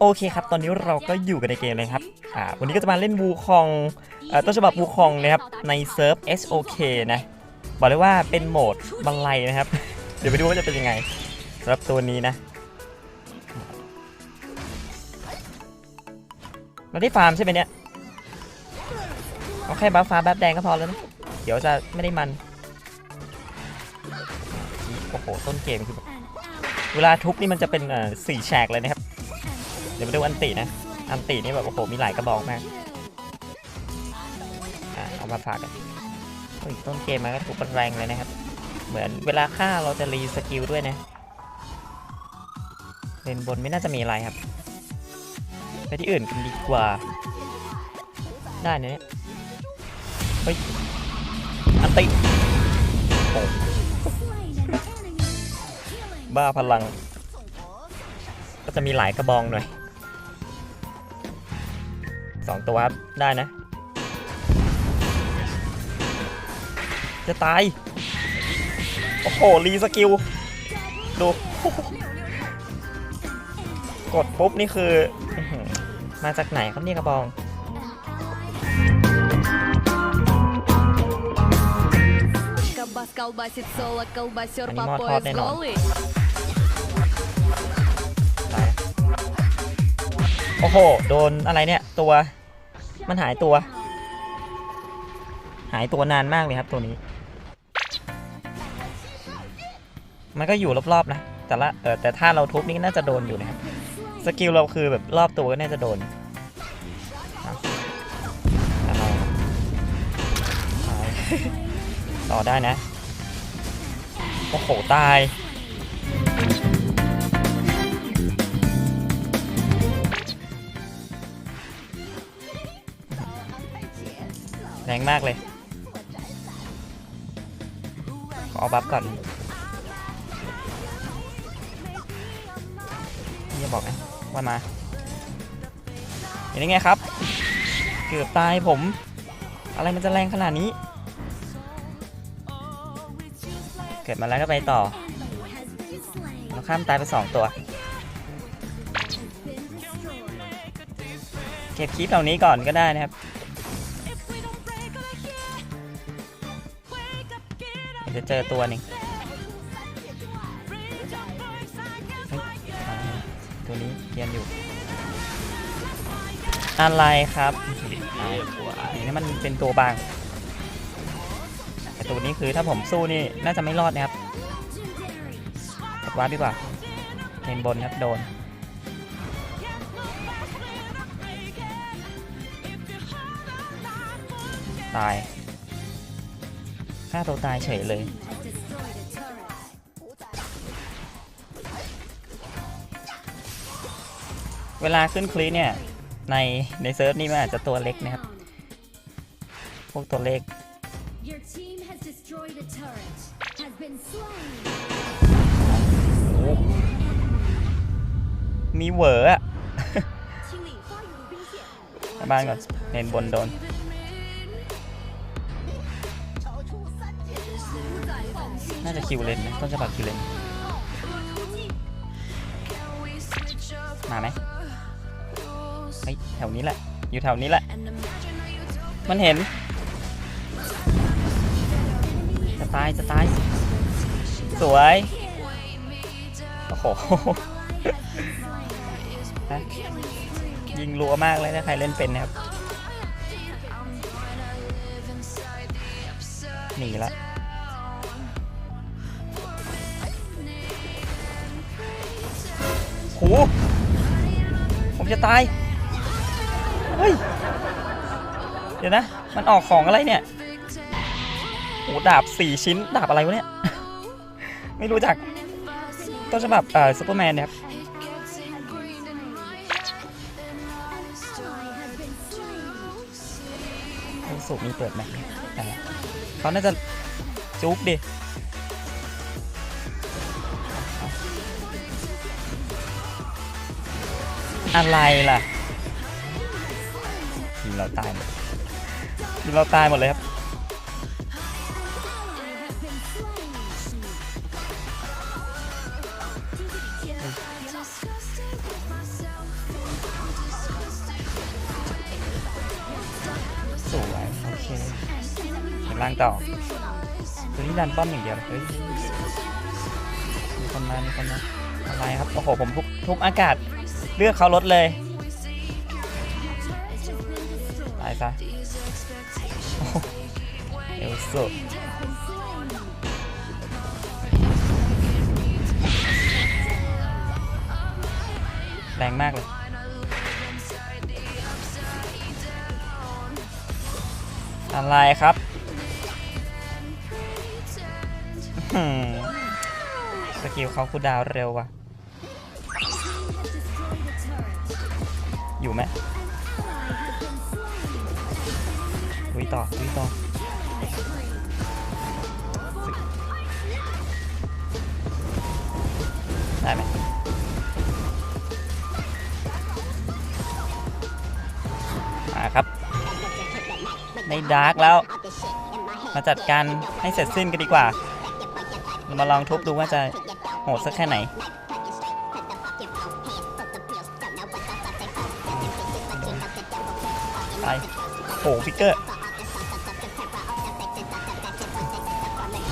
โอเคครับ ตอนนี้เราก็อยู่กันในเกมเลยครับ อ่า วันนี้ก็จะมาเล่นวูคองอต้นฉบับวูคองนะครับ ในเซิร์ฟ SOK นะ บอกเลยว่าเป็นโหมดบันไลนะครับ เดี๋ยวไปดูว่าจะเป็นยังไงสำหรับตัวนี้นะ เราได้ฟาร์มใช่ไหมเนี่ย เอาแค่บัฟฟ้าบัฟแดงก็พอแล้วนะ เดี๋ยวจะไม่ได้มัน โอ้โห ต้นเกมคือ เวลาทุบนี่มันจะเป็นสี่แฉกเลยนะครับ ยวมาดูอันตินะ อันตินี่แบบโอ้โหมีหลายกระบอกมากอะเอามาฝากกันต้นเกมมันก็ถูกแรงเลยนะครับ เหมือนเวลาฆ่าเราจะรีสกิลด้วยนะเลนบนไม่น่าจะมีอะไรครับ ไปที่อื่นกันดีกว่า ได้เนี่ยเฮ้ย อันติโอ้บ้าพลัง ก็จะมีหลายกระบองหน่อย สองตัวได้นะ จะตาย โอ้โห รีสกิล ดู กดปุ๊บ นี่คือ มาจากไหนครับเนี่ยกระบองอันนี้มอดทอดแน่นอน โอ้โห โดนอะไรเนี่ย ตัว มันหายตัว หายตัวนานมากเลยครับตัวนี้ มันก็อยู่รอบๆนะ แต่ละเออแต่ถ้าเราทุบนี่น่าจะโดนอยู่นะครับ สกิลเราคือแบบรอบตัวก็น่าจะโดนต่อได้นะ โอ้โห ตาย แรงมากเลยขออบัฟก่อนนี่จะบอกนะว่ามาเห็นยังไงครับ เกือบตายผม อะไรมันจะแรงขนาดนี้ เกิดมาแล้วก็ไปต่อ เราข้ามตายไปสองตัว เก็บคลิปเหล่านี้ก่อนก็ได้นะครับ จะเจอตัวหนึ่งตัวนี้เกียนอยู่ อะไรครับอันนี้มันเป็นตัวบางแต่ตัวนี้คือถ้าผมสู้นี่น่าจะไม่รอดนะครับวาร์ปดีกว่าเลนบนครับโดนตาย ฆ่าตัวตายเฉยเลย เวลาขึ้นคลีเนี่ย ในในเซิร์ฟนี่มันอาจจะตัวเล็กนะครับ พวกตัวเล็กมีเวอร์อะบ้านก่อนเน้นบนโดน คิวเลนนะต้นฉบับคิวเลนมาไหมเฮ้ยแถวนี้แหละ อยู่แถวนี้แหละ มันเห็น จะตาย จะตาย สวย โอ้โหยิงรัวมากเลยถ้าใครเล่นเป็นนะครับ หนีละ ผมจะตาย เฮ้ย เดี๋ยวนะ มันออกของอะไรเนี่ยโหดาบสี่ชิ้น ดาบอะไรวะเนี่ย ไม่รู้จัก ต้นฉบับเอ่อซูเปอร์แมนเนี่ยครับรู้สึกมีเปิดไหมแต่เขาน่าจะจุกดิ อะไรล่ะทีมเราตายหมดทีมเราตายหมดเลยครับสวยโอเคเห็นล่างต่อตัวนี้ดันป้อมอย่างเดียวเฮ้ยมีคนมามีคนมาอะไรครับโอ้โหผมทุกทุกอากาศ เลือกเขาลดเลยตายซะเอลสุแรงมากเลยอะไรครับ สกิลเขาคูดาวเร็วว่ะ อยู่ไหมลุยต่อลุยต่อได้ไหมมาครับในดาร์กแล้ว มาจัดการให้เสร็จสิ้นกันดีกว่าเรามาลองทุบดูว่าจะโหดสักแค่ไหน ไปโอ้โหพิกเกอร์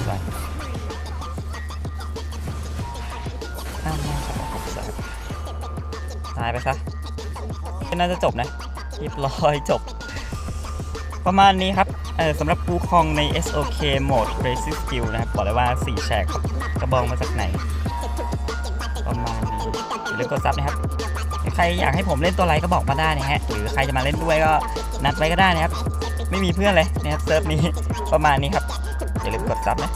ไปอ้าวไม่ครับผมเสิร์ฟตายไปซะก็น่าจะจบนะเรียบร้อยจบ ประมาณนี้ครับเออสำหรับปูคองใน SOK Mode Racing Skill นะครับ บอกเลยว่า 4 แฉกกระบองมาจากไหน ประมาณนี้อย่าลืมกดซับนะครับ ใครอยากให้ผมเล่นตัวอะไรก็บอกมาได้นะฮะหรือใครจะมาเล่นด้วยก็นัดไว้ก็ได้นะครับ ไม่มีเพื่อนเลยนะครับเซิร์ฟนี้ประมาณนี้ครับอย่าลืมกดซับนะ